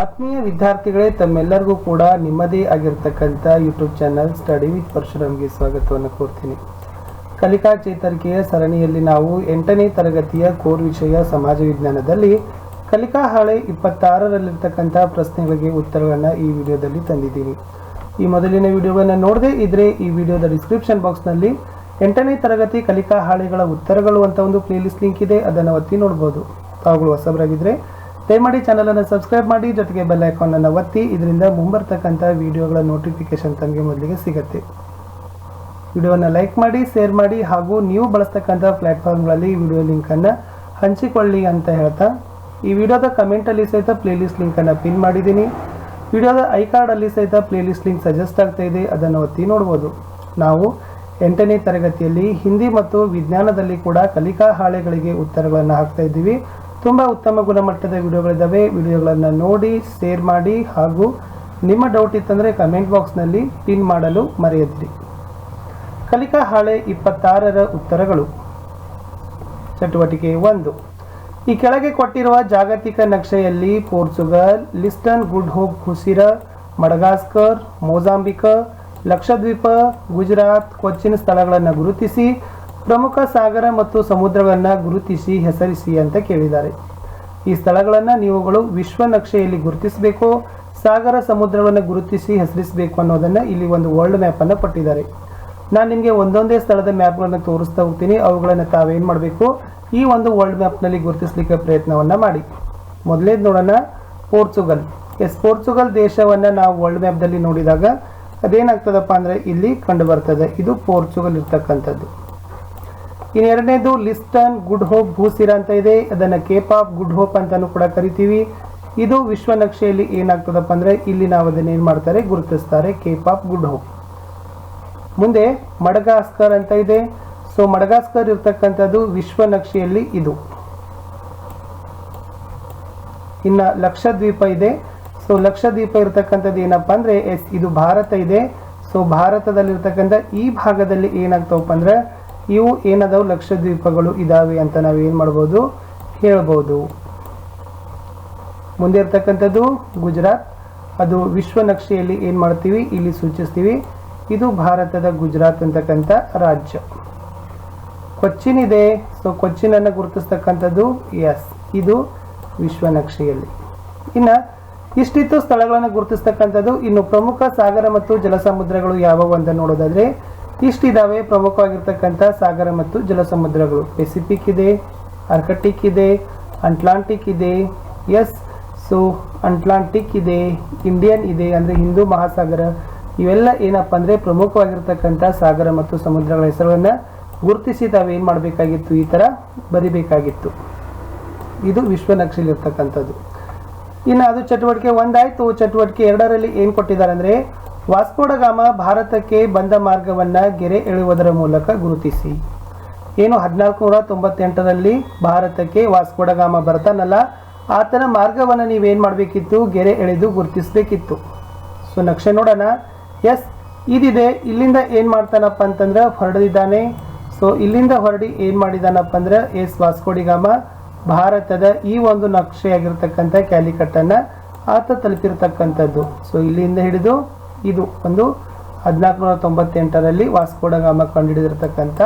ಆತ್ಮೀಯ ವಿದ್ಯಾರ್ಥಿಗಳೇ, ತಮ್ಮೆಲ್ಲರಿಗೂ ಕೂಡ ನಿಮ್ಮದೇ ಆಗಿರ್ತಕ್ಕಂಥ ಯೂಟ್ಯೂಬ್ ಚಾನಲ್ ಸ್ಟಡಿ ವಿತ್ ಪರಶುರಾಮ್ಗೆ ಸ್ವಾಗತವನ್ನು ಕೋರ್ತೀನಿ. ಕಲಿಕಾ ಚೇತರಿಕೆಯ ಸರಣಿಯಲ್ಲಿ ನಾವು ಎಂಟನೇ ತರಗತಿಯ ಕೋರ್ ವಿಷಯ ಸಮಾಜ ವಿಜ್ಞಾನದಲ್ಲಿ ಕಲಿಕಾ ಹಾಳೆ ಇಪ್ಪತ್ತಾರರಲ್ಲಿರ್ತಕ್ಕಂಥ ಪ್ರಶ್ನೆಗಳಿಗೆ ಉತ್ತರಗಳನ್ನು ಈ ವಿಡಿಯೋದಲ್ಲಿ ತಂದಿದ್ದೀನಿ. ಈ ಮೊದಲಿನ ವಿಡಿಯೋವನ್ನು ನೋಡದೇ ಇದ್ರೆ ಈ ವಿಡಿಯೋದ ಡಿಸ್ಕ್ರಿಪ್ಷನ್ ಬಾಕ್ಸ್ನಲ್ಲಿ ಎಂಟನೇ ತರಗತಿ ಕಲಿಕಾ ಹಾಳೆಗಳ ಉತ್ತರಗಳು ಅಂತ ಒಂದು ಪ್ಲೇಲಿಸ್ಟ್ ಲಿಂಕ್ ಇದೆ, ಅದನ್ನು ಒತ್ತಿ ನೋಡ್ಬೋದು. ತಾವುಗಳು ಹೊಸಬರಾಗಿದ್ದರೆ ದಯಮಾಡಿ ಚಾನಲನ್ನು ಸಬ್ಸ್ಕ್ರೈಬ್ ಮಾಡಿ, ಜೊತೆಗೆ ಬೆಲ್ ಐಕಾನನ್ನು ಒತ್ತಿ, ಇದರಿಂದ ಮುಂಬರ್ತಕ್ಕಂಥ ವಿಡಿಯೋಗಳ ನೋಟಿಫಿಕೇಶನ್ ತಮಗೆ ಮೊದಲಿಗೆ ಸಿಗುತ್ತೆ. ವಿಡಿಯೋನ ಲೈಕ್ ಮಾಡಿ ಶೇರ್ ಮಾಡಿ, ಹಾಗೂ ನೀವು ಬಳಸ್ತಕ್ಕಂಥ ಪ್ಲ್ಯಾಟ್ಫಾರ್ಮ್ಗಳಲ್ಲಿ ವಿಡಿಯೋ ಲಿಂಕನ್ನು ಹಂಚಿಕೊಳ್ಳಿ ಅಂತ ಹೇಳ್ತಾ, ಈ ವಿಡಿಯೋದ ಕಮೆಂಟಲ್ಲಿ ಸಹಿತ ಪ್ಲೇಲಿಸ್ಟ್ ಲಿಂಕನ್ನು ಪಿನ್ ಮಾಡಿದ್ದೀನಿ. ವಿಡಿಯೋದ ಐ ಕಾರ್ಡಲ್ಲಿ ಸಹಿತ ಪ್ಲೇಲಿಸ್ಟ್ ಲಿಂಕ್ ಸಜೆಸ್ಟ್ ಆಗ್ತಾ ಇದೆ, ಅದನ್ನು ಒತ್ತಿ ನೋಡ್ಬೋದು. ನಾವು ಎಂಟನೇ ತರಗತಿಯಲ್ಲಿ ಹಿಂದಿ ಮತ್ತು ವಿಜ್ಞಾನದಲ್ಲಿ ಕೂಡ ಕಲಿಕಾ ಹಾಳೆಗಳಿಗೆ ಉತ್ತರಗಳನ್ನು ಹಾಕ್ತಾ ಇದ್ದೀವಿ. ತುಂಬ ಉತ್ತಮ ಗುಣಮಟ್ಟದ ವಿಡಿಯೋಗಳಿದ್ದಾವೆ. ವಿಡಿಯೋಗಳನ್ನು ನೋಡಿ ಶೇರ್ ಮಾಡಿ ಹಾಗೂ ನಿಮ್ಮ ಡೌಟ್ ಇತ್ತಂದರೆ ಕಮೆಂಟ್ ಬಾಕ್ಸ್ನಲ್ಲಿ ಪಿನ್ ಮಾಡಲು ಮರೆಯದಿರಿ. ಕಲಿಕಾ ಹಾಳೆ ಇಪ್ಪತ್ತಾರರ ಉತ್ತರಗಳು. ಚಟುವಟಿಕೆ ಒಂದು. ಈ ಕೆಳಗೆ ಕೊಟ್ಟಿರುವ ಜಾಗತಿಕ ನಕ್ಷೆಯಲ್ಲಿ ಪೋರ್ಚುಗಲ್, ಲಿಸ್ಟನ್ ಗುಡ್ ಹೋಪ್ ಹುಸಿರ, ಮಡಗಾಸ್ಕರ್, ಮೊಜಾಂಬಿಕ, ಲಕ್ಷದ್ವೀಪ, ಗುಜರಾತ್, ಕೊಚ್ಚಿನ ಸ್ಥಳಗಳನ್ನು ಗುರುತಿಸಿ ಪ್ರಮುಖ ಸಾಗರ ಮತ್ತು ಸಮುದ್ರವನ್ನು ಗುರುತಿಸಿ, ಹೆಸರಿಸಿ ಅಂತ ಕೇಳಿದ್ದಾರೆ. ಈ ಸ್ಥಳಗಳನ್ನು ನೀವುಗಳು ವಿಶ್ವ ನಕ್ಷೆಯಲ್ಲಿ ಗುರುತಿಸಬೇಕು, ಸಾಗರ ಸಮುದ್ರವನ್ನು ಗುರುತಿಸಿ, ಹೆಸರಿಸಬೇಕು ಅನ್ನೋದನ್ನು ಇಲ್ಲಿ ಒಂದು ವರ್ಲ್ಡ್ ಮ್ಯಾಪನ್ನು ಕೊಟ್ಟಿದ್ದಾರೆ. ನಾನು ನಿಮಗೆ ಒಂದೊಂದೇ ಸ್ಥಳದ ಮ್ಯಾಪ್ಗಳನ್ನು ತೋರಿಸ್ತಾ ಹೋಗ್ತೀನಿ, ಅವುಗಳನ್ನು ತಾವೇನು ಮಾಡಬೇಕು? ಈ ಒಂದು ವರ್ಲ್ಡ್ ಮ್ಯಾಪ್ನಲ್ಲಿ ಗುರುತಿಸಲಿಕ್ಕೆ ಪ್ರಯತ್ನವನ್ನು ಮಾಡಿ. ಮೊದಲೇದು ನೋಡೋಣ, ಪೋರ್ಚುಗಲ್. ಎಸ್, ಪೋರ್ಚುಗಲ್ ದೇಶವನ್ನು ನಾವು ವರ್ಲ್ಡ್ ಮ್ಯಾಪ್ದಲ್ಲಿ ನೋಡಿದಾಗ ಅದೇನಾಗ್ತದಪ್ಪ ಅಂದರೆ ಇಲ್ಲಿ ಕಂಡು ಬರ್ತದೆ ಇದು ಪೋರ್ಚುಗಲ್ ಇರ್ತಕ್ಕಂಥದ್ದು. ಇನ್ನು ಎರಡನೇದು ಲಿಸ್ಟನ್ ಗುಡ್ ಹೋಪ್ ಭೂಸಿರ ಅಂತ ಇದೆ. ಅದನ್ನು ಕೇಪ್ ಆಫ್ ಗುಡ್ ಹೋಪ್ ಅಂತಲೂ ಕೂಡ ಕರಿತೀವಿ. ಇದು ವಿಶ್ವ ನಕ್ಷೆಯಲ್ಲಿ ಏನಾಗ್ತದಪ್ಪ ಅಂದರೆ ಇಲ್ಲಿ ನಾವು ಅದನ್ನು ಏನು ಮಾಡ್ತಾರೆ, ಗುರುತಿಸ್ತಾರೆ ಕೇಪ್ ಆಫ್ ಗುಡ್ ಹೋಪ್ ಮುಂದೆ ಮಡಗಾಸ್ಕರ್ ಅಂತ ಇದೆ. ಸೊ ಮಡಗಾಸ್ಕರ್ ಇರ್ತಕ್ಕಂಥದ್ದು ವಿಶ್ವ ನಕ್ಷೆಯಲ್ಲಿ ಇದು. ಇನ್ನು ಲಕ್ಷದ್ವೀಪ ಇದೆ. ಸೊ ಲಕ್ಷದ್ವೀಪ ಇರತಕ್ಕಂಥದ್ದು ಏನಪ್ಪ ಅಂದರೆ ಎಸ್, ಇದು ಭಾರತ ಇದೆ. ಸೊ ಭಾರತದಲ್ಲಿರ್ತಕ್ಕಂಥ ಈ ಭಾಗದಲ್ಲಿ ಏನಾಗ್ತಾವಪ್ಪ ಅಂದ್ರೆ ಇವು ಏನದಾವು? ಲಕ್ಷದ್ವೀಪಗಳು ಇದಾವೆ ಅಂತ ನಾವು ಏನು ಮಾಡ್ಬೋದು? ಹೇಳ್ಬೋದು. ಮುಂದೆ ಇರ್ತಕ್ಕಂಥದ್ದು ಗುಜರಾತ್. ಅದು ವಿಶ್ವ ನಕ್ಷೆಯಲ್ಲಿ ಏನು ಮಾಡ್ತೀವಿ? ಇಲ್ಲಿ ಸೂಚಿಸ್ತೀವಿ. ಇದು ಭಾರತದ ಗುಜರಾತ್ ಅಂತಕ್ಕಂಥ ರಾಜ್ಯ. ಕೊಚ್ಚಿನ್ ಇದೆ ಸೊ ಕೊಚ್ಚಿನನ್ನು ಗುರುತಿಸ್ತಕ್ಕಂಥದ್ದು ಎಸ್. ಇದು ವಿಶ್ವ ನಕ್ಷೆಯಲ್ಲಿ. ಇನ್ನು ಇಷ್ಟಿತ್ತು ಸ್ಥಳಗಳನ್ನು ಗುರುತಿಸ್ತಕ್ಕಂಥದ್ದು ಇನ್ನು ಪ್ರಮುಖ ಸಾಗರ ಮತ್ತು ಜಲಸಮುದ್ರಗಳು ಯಾವುವು ಅಂತ ನೋಡೋದಾದ್ರೆ ಇಷ್ಟಿದಾವೆ ಪ್ರಮುಖವಾಗಿರ್ತಕ್ಕಂಥ ಸಾಗರ ಮತ್ತು ಜಲಸಮುದ್ರಗಳು. ಪೆಸಿಫಿಕ್ ಇದೆ ಆರ್ಕಟಿಕ್ ಇದೆ ಅಟ್ಲಾಂಟಿಕ್ ಇದೆ ಎಸ್, ಸೊ ಅಟ್ಲಾಂಟಿಕ್ ಇದೆ ಇಂಡಿಯನ್ ಇದೆ ಅಂದರೆ ಹಿಂದೂ ಮಹಾಸಾಗರ. ಇವೆಲ್ಲ ಏನಪ್ಪ ಅಂದರೆ ಪ್ರಮುಖವಾಗಿರ್ತಕ್ಕಂಥ ಸಾಗರ ಮತ್ತು ಸಮುದ್ರಗಳ ಹೆಸರುಗಳನ್ನು ಗುರುತಿಸಿ ಏನು ಮಾಡಬೇಕಾಗಿತ್ತು? ಈ ಥರ ಬರಿಬೇಕಾಗಿತ್ತು. ಇದು ವಿಶ್ವ ನಕ್ಷೆಯಲ್ಲಿರ್ತಕ್ಕಂಥದ್ದು. ಇನ್ನು ಅದು ಚಟುವಟಿಕೆ ಒಂದಾಯಿತು. ಚಟುವಟಿಕೆ ಎರಡರಲ್ಲಿ ಏನು ಕೊಟ್ಟಿದ್ದಾರೆ ಅಂದರೆ ವಾಸ್ಕೋಡಗಾಮ ಭಾರತಕ್ಕೆ ಬಂದ ಮಾರ್ಗವನ್ನು ಗೆರೆ ಎಳೆಯುವುದರ ಮೂಲಕ ಗುರುತಿಸಿ. ಏನು ಹದಿನಾಲ್ಕು ನೂರ ತೊಂಬತ್ತೆಂಟರಲ್ಲಿ ಭಾರತಕ್ಕೆ ವಾಸ್ಕೋಡಗಾಮ ಬರ್ತಾನಲ್ಲ, ಆತನ ಮಾರ್ಗವನ್ನು ನೀವೇನು ಮಾಡಬೇಕಿತ್ತು? ಗೆರೆ ಎಳೆದು ಗುರುತಿಸಬೇಕಿತ್ತು. ಸೊ, ನಕ್ಷೆ ನೋಡೋಣ. ಎಸ್, ಇದಿದೆ. ಇಲ್ಲಿಂದ ಏನು ಮಾಡ್ತಾನಪ್ಪ ಅಂತಂದ್ರೆ ಹೊರಡಿದ್ದಾನೆ ಸೊ, ಇಲ್ಲಿಂದ ಹೊರಡಿ ಏನು ಮಾಡಿದಾನಪ್ಪ ಅಂದ್ರೆ ಎಸ್ ವಾಸ್ಕೋಡಿಗಾಮ ಭಾರತದ ಈ ಒಂದು ನಕ್ಷೆಯಾಗಿರ್ತಕ್ಕಂಥ ಕ್ಯಾಲಿಕಟ್ಟನ್ನು ಆತ ತಲುಪಿರ್ತಕ್ಕಂಥದ್ದು. ಸೊ, ಇಲ್ಲಿಂದ ಹಿಡಿದು ಇದು ಒಂದು ಹದಿನಾಲ್ಕು ನೂರ ತೊಂಬತ್ತೆಂಟರಲ್ಲಿ ವಾಸ್ಕೋಡಗಾಮ ಕಂಡುಹಿಡಿದಿರತಕ್ಕಂಥ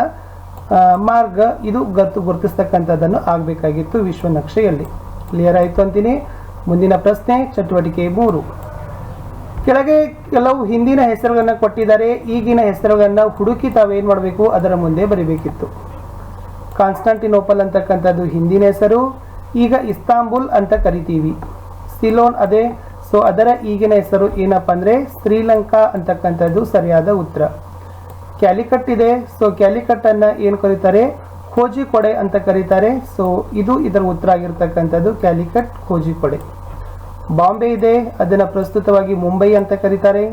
ಮಾರ್ಗ. ಇದು ಗತ್ತು ಗುರುತಿಸ್ತಕ್ಕಂಥದ್ದನ್ನು ಆಗಬೇಕಾಗಿತ್ತು ವಿಶ್ವ ನಕ್ಷೆಯಲ್ಲಿ ಕ್ಲಿಯರ್ ಆಯಿತು ಅಂತೀನಿ? ಮುಂದಿನ ಪ್ರಶ್ನೆ, ಚಟುವಟಿಕೆ ಮೂರು. ಕೆಳಗೆ ಕೆಲವು ಹಿಂದಿನ ಹೆಸರುಗಳನ್ನು ಕೊಟ್ಟಿದ್ದಾರೆ. ಈಗಿನ ಹೆಸರುಗಳನ್ನು ಹುಡುಕಿ ತಾವೇನು ಮಾಡಬೇಕು? ಅದರ ಮುಂದೆ ಬರೀಬೇಕಿತ್ತು. ಕಾನ್ಸ್ಟಾಂಟಿನೋಪಲ್ ಅಂತಕ್ಕಂಥದ್ದು ಹಿಂದಿನ ಹೆಸರು. ಈಗ ಇಸ್ತಾಂಬುಲ್ ಅಂತ ಕರಿತೀವಿ. ಸಿಲೋನ್ ಅದೇ ಸೊ ಅದರ ಈಗಿನ ಹೆಸರು ಏನಪ್ಪ ಅಂದರೆ ಶ್ರೀಲಂಕಾ ಅಂತಕ್ಕಂಥದ್ದು ಸರಿಯಾದ ಉತ್ತರ. ಕ್ಯಾಲಿಕಟ್ ಇದೆ ಸೊ ಕ್ಯಾಲಿಕಟ್ಟನ್ನು ಏನು ಕರೀತಾರೆ? ಕೋಜಿಕೊಡೆ ಅಂತ ಕರೀತಾರೆ. ಸೊ ಇದು ಇದರ ಉತ್ತರ ಆಗಿರ್ತಕ್ಕಂಥದ್ದು ಕ್ಯಾಲಿಕಟ್ ಕೋಜಿಕೊಡೆ. ಬಾಂಬೆ ಇದೆ. ಅದನ್ನು ಪ್ರಸ್ತುತವಾಗಿ ಮುಂಬೈ ಅಂತ ಕರೀತಾರೆ.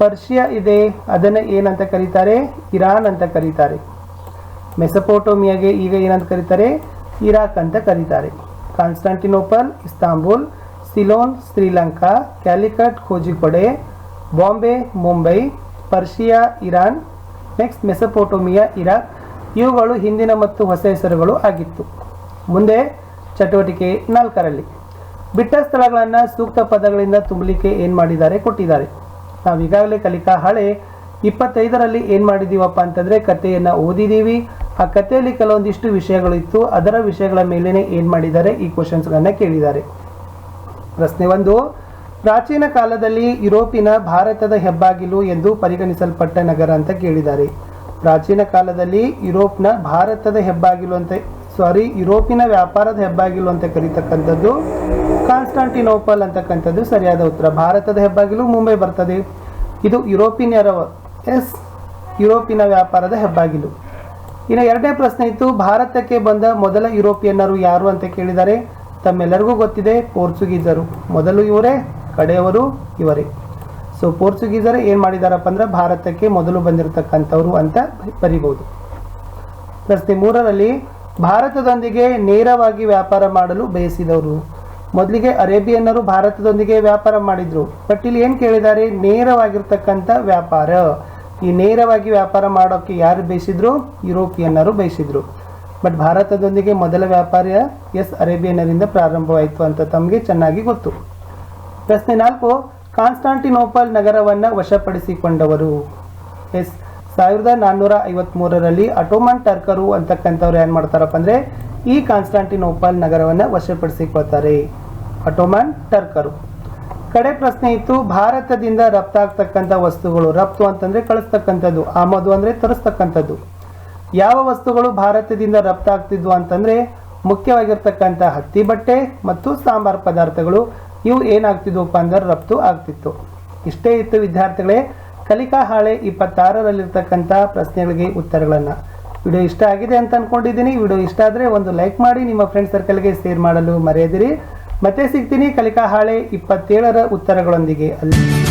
ಪರ್ಷಿಯಾ ಇದೆ. ಅದನ್ನು ಏನಂತ ಕರೀತಾರೆ? ಇರಾನ್ ಅಂತ ಕರೀತಾರೆ. ಮೆಸಪೋಟೋಮಿಯಾಗೆ ಈಗ ಏನಂತ ಕರೀತಾರೆ? ಇರಾಕ್ ಅಂತ ಕರೀತಾರೆ. Constantinople, Istanbul Ceylon Sri Lanka Calicut, Kozhikode, Bombay, Mumbai, Persia, Iran, next Mesopotamia, Iraq. ಇವುಗಳು ಹಿಂದಿನ ಮತ್ತು ಹೊಸ ಹೆಸರುಗಳು ಆಗಿತ್ತು. ಮುಂದೆ ಚಟುವಟಿಕೆ ನಾಲ್ಕರಲ್ಲಿ. ಬಿಟ್ಟ ಸ್ಥಳಗಳನ್ನು ಸೂಕ್ತ ಪದಗಳಿಂದ ತುಂಬಲಿಕ್ಕೆ ಏನು ಮಾಡಿದ್ದಾರೆ? ಕೊಟ್ಟಿದ್ದಾರೆ. ನಾವು ಈಗಾಗಲೇ ಕಲಿಕಾ ಹಳೆ ಇಪ್ಪತ್ತೈದರಲ್ಲಿ ಏನು ಮಾಡಿದ್ದೀವಪ್ಪ ಅಂತಂದರೆ ಕಥೆಯನ್ನು ಓದಿದ್ದೀವಿ ಆ ಕಥೆಯಲ್ಲಿ ಕೆಲವೊಂದಿಷ್ಟು ವಿಷಯಗಳು ಇತ್ತು. ಅದರ ವಿಷಯಗಳ ಮೇಲೇ ಏನು ಮಾಡಿದ್ದಾರೆ? ಈ ಕ್ವಶನ್ಸ್ಗಳನ್ನು ಕೇಳಿದ್ದಾರೆ. ಪ್ರಶ್ನೆ ಒಂದು, ಪ್ರಾಚೀನ ಕಾಲದಲ್ಲಿ ಯುರೋಪಿನ ಭಾರತದ ಹೆಬ್ಬಾಗಿಲು ಎಂದು ಪರಿಗಣಿಸಲ್ಪಟ್ಟ ನಗರ ಅಂತ ಕೇಳಿದ್ದಾರೆ. ಪ್ರಾಚೀನ ಕಾಲದಲ್ಲಿ ಯುರೋಪ್ನ ಭಾರತದ ಹೆಬ್ಬಾಗಿಲು ಅಂತ ಸಾರಿ ಯುರೋಪಿನ ವ್ಯಾಪಾರದ ಹೆಬ್ಬಾಗಿಲು ಅಂತ ಕರೀತಕ್ಕಂಥದ್ದು ಕಾನ್ಸ್ಟಾಂಟಿನೋಪಲ್ ಅಂತಕ್ಕಂಥದ್ದು ಸರಿಯಾದ ಉತ್ತರ. ಭಾರತದ ಹೆಬ್ಬಾಗಿಲು ಮುಂಬೈ ಬರ್ತದೆ. ಇದು ಯುರೋಪಿನಿಯರ ಎಸ್ ಯುರೋಪಿನ ವ್ಯಾಪಾರದ ಹೆಬ್ಬಾಗಿಲು. ಇನ್ನು ಎರಡನೇ ಪ್ರಶ್ನೆ ಇತ್ತು, ಭಾರತಕ್ಕೆ ಬಂದ ಮೊದಲ ಯುರೋಪಿಯನ್ನರು ಯಾರು ಅಂತ ಕೇಳಿದ್ದಾರೆ. ತಮ್ಮೆಲ್ಲರಿಗೂ ಗೊತ್ತಿದೆ, ಪೋರ್ಚುಗೀಸರು. ಮೊದಲು ಇವರೇ, ಕಡೆಯವರು ಇವರೇ. ಸೊ ಪೋರ್ಚುಗೀಸರು ಏನು ಮಾಡಿದಾರಪ್ಪ ಅಂದ್ರೆ ಭಾರತಕ್ಕೆ ಮೊದಲು ಬಂದಿರತಕ್ಕಂಥವ್ರು ಅಂತ ಬರಿಬೋದು ಪ್ರಶ್ನೆ ಮೂರರಲ್ಲಿ, ಭಾರತದೊಂದಿಗೆ ನೇರವಾಗಿ ವ್ಯಾಪಾರ ಮಾಡಲು ಬಯಸಿದವರು. ಮೊದಲಿಗೆ ಅರೇಬಿಯನ್ನರು ಭಾರತದೊಂದಿಗೆ ವ್ಯಾಪಾರ ಮಾಡಿದ್ರು. ಬಟ್ ಇಲ್ಲಿ ಏನು ಕೇಳಿದ್ದಾರೆ? ನೇರವಾಗಿರ್ತಕ್ಕಂಥ ವ್ಯಾಪಾರ. ಈ ನೇರವಾಗಿ ವ್ಯಾಪಾರ ಮಾಡೋಕ್ಕೆ ಯಾರು ಬಯಸಿದ್ರು? ಯುರೋಪಿಯನ್ನರು ಬಯಸಿದ್ರು. ಬಟ್ ಭಾರತದೊಂದಿಗೆ ಮೊದಲ ವ್ಯಾಪಾರ ಎಸ್ ಅರೇಬಿಯನ್ನರಿಂದ ಪ್ರಾರಂಭವಾಯಿತು ಅಂತ ತಮಗೆ ಚೆನ್ನಾಗಿ ಗೊತ್ತು. ಪ್ರಶ್ನೆ ನಾಲ್ಕು, ಕಾನ್ಸ್ಟಾಂಟಿನೋಪಲ್ ನಗರವನ್ನು ವಶಪಡಿಸಿಕೊಂಡವರು. ಎಸ್, ಸಾವಿರದ ನಾನ್ನೂರ ಐವತ್ಮೂರರಲ್ಲಿ ಅಟೋಮನ್ ಟರ್ಕರು ಅಂತಕ್ಕಂಥವ್ರು ಏನು ಮಾಡ್ತಾರಪ್ಪ ಅಂದರೆ ಈ ಕಾನ್ಸ್ಟಾಂಟಿನೋಪಲ್ ನಗರವನ್ನು ವಶಪಡಿಸಿಕೊಳ್ತಾರೆ. ಅಟೋಮನ್ ಟರ್ಕರು. ಕಡೆ ಪ್ರಶ್ನೆ ಇತ್ತು, ಭಾರತದಿಂದ ರಫ್ತಾಗ್ತಕ್ಕಂಥ ವಸ್ತುಗಳು, ರಫ್ತು ಅಂತಂದ್ರೆ ಕಳಿಸ್ತಕ್ಕಂಥದ್ದು, ಆಮದು ಅಂದ್ರೆ ತರಿಸ್ತಕ್ಕಂಥದ್ದು. ಯಾವ ವಸ್ತುಗಳು ಭಾರತದಿಂದ ರಫ್ತಾಗ್ತಿದ್ವು ಅಂತಂದ್ರೆ ಮುಖ್ಯವಾಗಿರ್ತಕ್ಕಂಥ ಹತ್ತಿ ಬಟ್ಟೆ ಮತ್ತು ಸಾಂಬಾರ್ ಪದಾರ್ಥಗಳು. ಇವು ಏನಾಗ್ತಿದ್ವಪ್ಪ ಅಂದ್ರೆ ರಫ್ತು ಆಗ್ತಿತ್ತು. ಇಷ್ಟೇ ಇತ್ತು ವಿದ್ಯಾರ್ಥಿಗಳೇ, ಕಲಿಕಾ ಹಾಳೆ ಇಪ್ಪತ್ತಾರರಲ್ಲಿರ್ತಕ್ಕಂಥ ಪ್ರಶ್ನೆಗಳಿಗೆ ಉತ್ತರಗಳನ್ನು. ವಿಡಿಯೋ ಇಷ್ಟ ಆಗಿದೆ ಅಂತ ಅನ್ಕೊಂಡಿದ್ದೀನಿ. ವಿಡಿಯೋ ಇಷ್ಟ ಆದರೆ ಒಂದು ಲೈಕ್ ಮಾಡಿ, ನಿಮ್ಮ ಫ್ರೆಂಡ್ ಸರ್ಕಲ್ಗೆ ಶೇರ್ ಮಾಡಲು ಮರೆಯದಿರಿ. ಮತ್ತೆ ಸಿಗ್ತೀನಿ ಕಲಿಕಾ ಹಾಳೆ ಇಪ್ಪತ್ತೇಳರ ಉತ್ತರಗಳೊಂದಿಗೆ. ಅಲ್ಲಿ